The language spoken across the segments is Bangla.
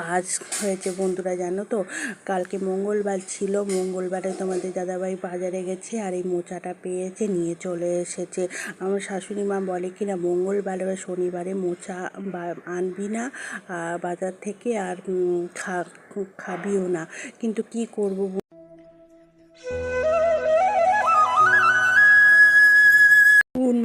কাজ হয়েছে বন্ধুরা, জানো তো? কালকে মঙ্গলবার ছিল, মঙ্গলবারে তোমাদের দাদাভাই বাজারে গেছে আর এই মোচাটা পেয়েছে, নিয়ে চলে এসেছে। আমার শাশুড়ি মা বলে কি না, মঙ্গলবারে বা শনিবারে মোচা আনবি না বাজার থেকে আর খা, খাবিও না। কিন্তু কি করব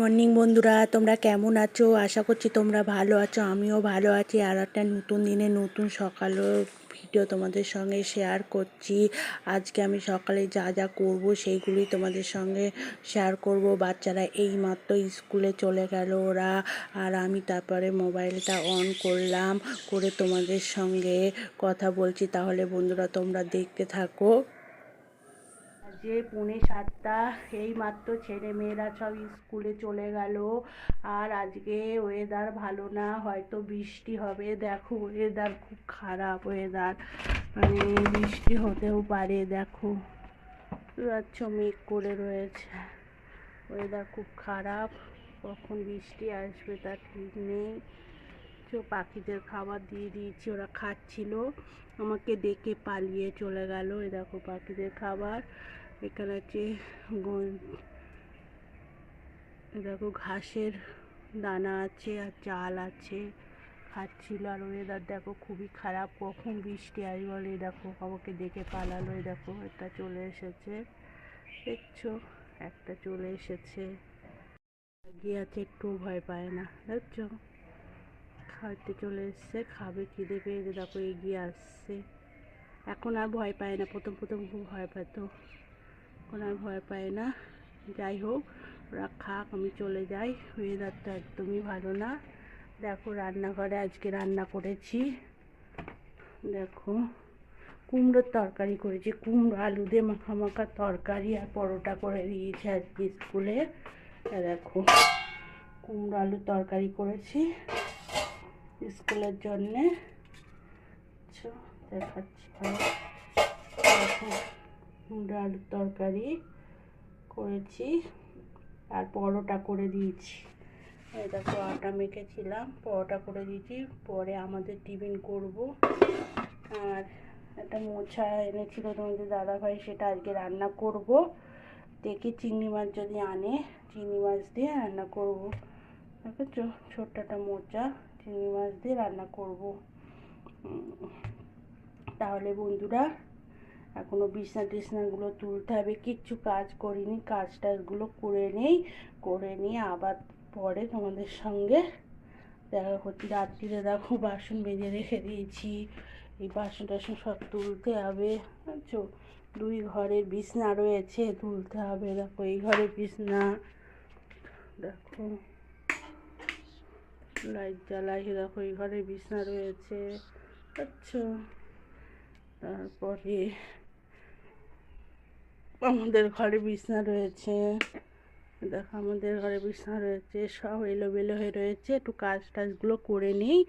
মর্নিং বন্ধুরা, তোমরা কেমন আছো? আশা করছি তোমরা ভালো আছো, আমিও ভালো আছি। আর একটা নতুন দিনে, নতুন সকালের ভিডিও তোমাদের সঙ্গে শেয়ার করছি। আজকে আমি সকালে যা যা করব, সেইগুলি তোমাদের সঙ্গে শেয়ার করব। বাচ্চারা এই মাত্র স্কুলে চলে গেল ওরা। আর আমি তারপরে মোবাইলটা অন করলাম, করে তোমাদের সঙ্গে কথা বলছি। তাহলে বন্ধুরা, তোমরা দেখতে থাকো। যে পৌনে সাতটা এই মাত্র ছেলে মেয়েরা সব স্কুলে চলে গেল। আর আজকে ওয়েদার ভালো না, হয়তো বৃষ্টি হবে। দেখো ওয়েদার খুব খারাপ ওয়েদার মানে বৃষ্টি হতেও পারে, দেখো। আচ্ছা মেঘ করে রয়েছে। ওয়েদার খুব খারাপ। কখন বৃষ্টি আসবে তার ঠিক নেই। তো পাখিদের খাবার দিয়ে দিয়েছি, ওরা খাচ্ছিল। আমাকে ডেকে পালিয়ে চলে গেল। এই দেখো, পাখিদের খাবার। এখানে আছে দেখো ঘাসের দানা আছে আর চাল আছে খাচ্ছিল আর ওয়েদার দেখো খুবই খারাপ। কখন বৃষ্টি আসবে বলে দেখো, আমাকে ডেকে পালালো দেখো, একটা চলে এসেছে। দেখছ, একটা চলে এসেছে। গিয়ে আছে একটু ভয় পায় না, দেখছ? খাইতে চলে এসছে, খাবে, খিদে পেয়েছে, দেখো এগিয়ে আসছে। এখন আর ভয় পায় না, প্রথম প্রথম খুব ভয় পেত আর ভয় পায় না। যাই হোক ওরা খাক আমি চলে যাই। ওয়েদারটা একদমই ভালো না। দেখো রান্নাঘরে আজকে রান্না করেছি। দেখো কুমড়োর তরকারি করেছি। কুমড়ো আলু দিয়ে মাখা মাখা তরকারি আর পরোটা করে দিয়েছি আজকে স্কুলে। দেখো কুমড়ো আলুর তরকারি করেছি স্কুলের জন্যে। দেখাচ্ছি। দেখো, আলুর তরকারি করেছি আর পরোটা করে দিয়েছি। দেখো আটা মেখেছিলাম, পরোটা করে দিয়েছি, পরে আমাদের টিফিন করব। আর একটা মোছা এনেছিল তোমাদের দাদাভাই, সেটা আজকে রান্না করব। দেখি চিংড়ি মাছ যদি আনে, চিংড়ি মাছ দিয়ে রান্না করব। দেখেছ ছোট্ট একটা মোচা, চিংড়ি মাছ দিয়ে রান্না করব। তাহলে বন্ধুরা এখনও বিছনা টিছনাগুলো তুলতে হবে, কিচ্ছু কাজ করিনি কাজ টাজগুলো করে নেই, করে নিয়ে আবার পরে তোমাদের সঙ্গে দেখা করছি। রাত্রিরে দেখো বাসন বেজে রেখে দিয়েছি, এই বাসন টাসন সব তুলতে হবে, বুঝছ? দুই ঘরের বিছনা রয়েছে, তুলতে হবে, দেখো এই ঘরের বিছনা, দেখো। লাইট জ্বালাই দেখো এই ঘরে বিছনা রয়েছে আচ্ছা তারপরে আমাদের ঘরে বিছনা রয়েছে। দেখো আমাদের ঘরে বিছনা রয়েছে, সব এলোমেলো হয়ে রয়েছে। একটু কাজ টাজগুলো করে নিই,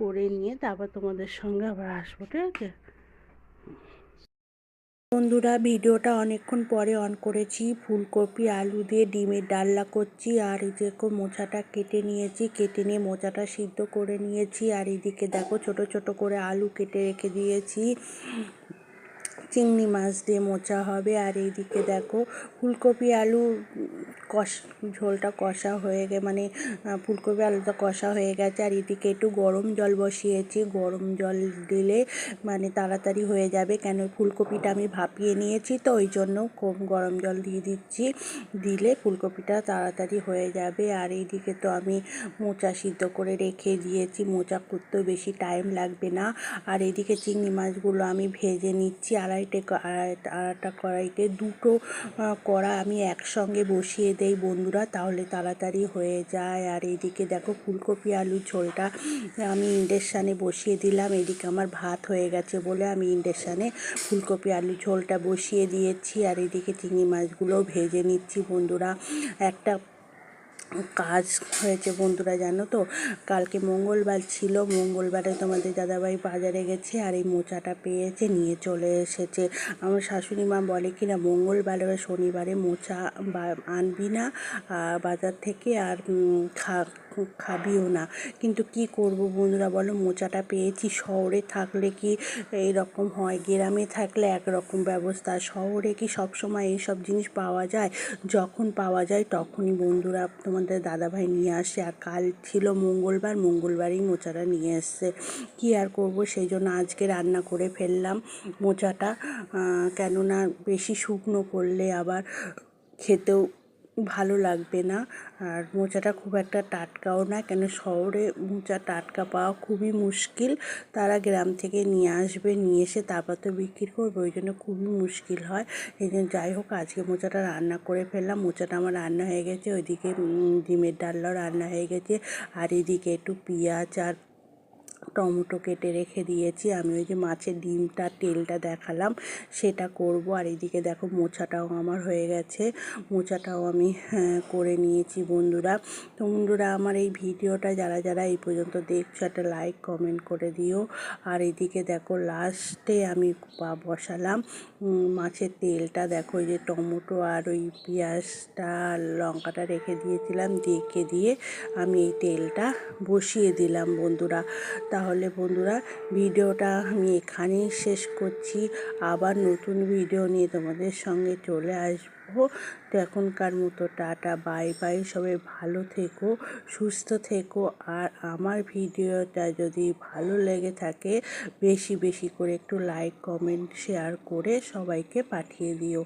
করে নিয়ে তারপর তোমাদের সঙ্গে আবার আসব, ঠিক আছে? বন্ধুরা, ভিডিওটা অনেকক্ষণ পরে অন করেছি। ফুলকপি, আলু দিয়ে ডিমের ডালনা করছি, আর এই দেখো মোচাটা কেটে নিয়েছি, কেটে নিয়ে মোচাটা সিদ্ধ করে নিয়েছি। আর এদিকে দেখো ছোট ছোট করে আলু কেটে রেখে দিয়েছি। চিংড়ি মাছ দিয়ে মোচা হবে। আর এইদিকে দেখো, ফুলকপি আলু কষ, ঝোলটা কষা হয়ে গে মানে ফুলকপি আলুটা কষা হয়ে গেছে। আর এদিকে একটু গরম জল বসিয়েছি। গরম জল দিলে মানে তাড়াতাড়ি হয়ে যাবে। কেন, ফুলকপিটা আমি ভাপিয়ে নিয়েছি তো, ওই জন্য কম গরম জল দিয়ে দিচ্ছি। দিলে ফুলকপিটা তাড়াতাড়ি হয়ে যাবে। আর এইদিকে তো আমি মোচা সিদ্ধ করে রেখে দিয়েছি। মোচা করতেও বেশি টাইম লাগবে না। আর এদিকে চিংড়ি মাছগুলো আমি ভেজে নিচ্ছি। আড়াইটে ক- আড়াইটা আড়াইটা কড়াইতে দুটো কড়া আমি একসঙ্গে বসিয়ে দেই বন্ধুরা, তাহলে তাড়াতাড়ি হয়ে যায়। আর এদিকে দেখো ফুলকপি আলুর ঝোলটা আমি ইন্ডাকশানে বসিয়ে দিলাম। এদিকে আমার ভাত হয়ে গেছে বলে আমি ইন্ডাকশানে ফুলকপি আলু ঝোলটা বসিয়ে দিয়েছি। আর এদিকে চিংড়ি মাছগুলোও ভেজে নিচ্ছি বন্ধুরা। একটা কাজ হয়েছে বন্ধুরা, জানো তো? কালকে মঙ্গলবার ছিল, মঙ্গলবারে তোমাদের দাদাভাই বাজারে গেছে আর এই মোচাটা পেয়েছে, নিয়ে চলে এসেছে। আমার শাশুড়ি মা বলে কি না, মঙ্গলবারে বা শনিবারে মোচা আনবি না বাজার থেকে আর খা খাবিও না। কিন্তু কি করব বন্ধুরা বলো? মোচাটা পেয়েছি। শহরে থাকলে কি এইরকম হয়? গ্রামে থাকলে একরকম ব্যবস্থা। শহরে কি সব সময় এইসব জিনিস পাওয়া যায়? যখন পাওয়া যায় তখনই বন্ধুরা তোমাদের দাদাভাই নিয়ে আসে। আর কাল ছিল মঙ্গলবার, মঙ্গলবারই মোচাটা নিয়ে এসছে। কি আর করব? সেই জন্য আজকে রান্না করে ফেললাম মোচাটা। কেননা বেশি শুকনো করলে আবার খেতেও ভালো লাগবে না। আর মোচাটা খুব একটা টাটকাও না, কেন শহরে মোচা টাটকা পাওয়া খুবই মুশকিল। তারা গ্রাম থেকে নিয়ে আসবে, নিয়ে এসে তারপর তো বিক্রি করবে, ওই জন্য খুবই মুশকিল হয়। এই জন্য যাই হোক, আজকে মোচাটা রান্না করে ফেললাম, মোচাটা আমার রান্না হয়ে গেছে, ওইদিকে ডিমের ডালনাও রান্না হয়ে গেছে। আর এদিকে একটু পেঁয়াজ আর টমেটো কেটে রেখে দিয়েছি। আমি ওই যে মাছের ডিমটা তেলটা দেখালাম সেটা করব। আর এদিকে দেখো মোচাটাও আমার হয়ে গেছে। মোচাটাও আমি হ্যাঁ, করে নিয়েছি বন্ধুরা। তো বন্ধুরা আমার এই ভিডিওটা যারা যারা এই পর্যন্ত দেখছ একটা লাইক কমেন্ট করে দিও। আর এদিকে দেখো লাস্টে আমি বসালাম মাছের তেলটা। দেখো এই যে টমেটো আর ওই পেঁয়াজটা লঙ্কাটা রেখে দিয়েছিলাম দেখে দিয়ে আমি এই তেলটা বসিয়ে দিলাম বন্ধুরা। তাহলে বন্ধুরা ভিডিওটা আমি এখানেই শেষ করছি। আবার নতুন ভিডিও নিয়ে তোমাদের সঙ্গে চলে আসব। তো এখনকার মতো টাটা, বাই বাই, সবাই ভালো থেকো, সুস্থ থেকো। আর আমার ভিডিওটা যদি ভালো লেগে থাকে, বেশি বেশি করে একটু লাইক কমেন্ট শেয়ার করে সবাইকে পাঠিয়ে দিও।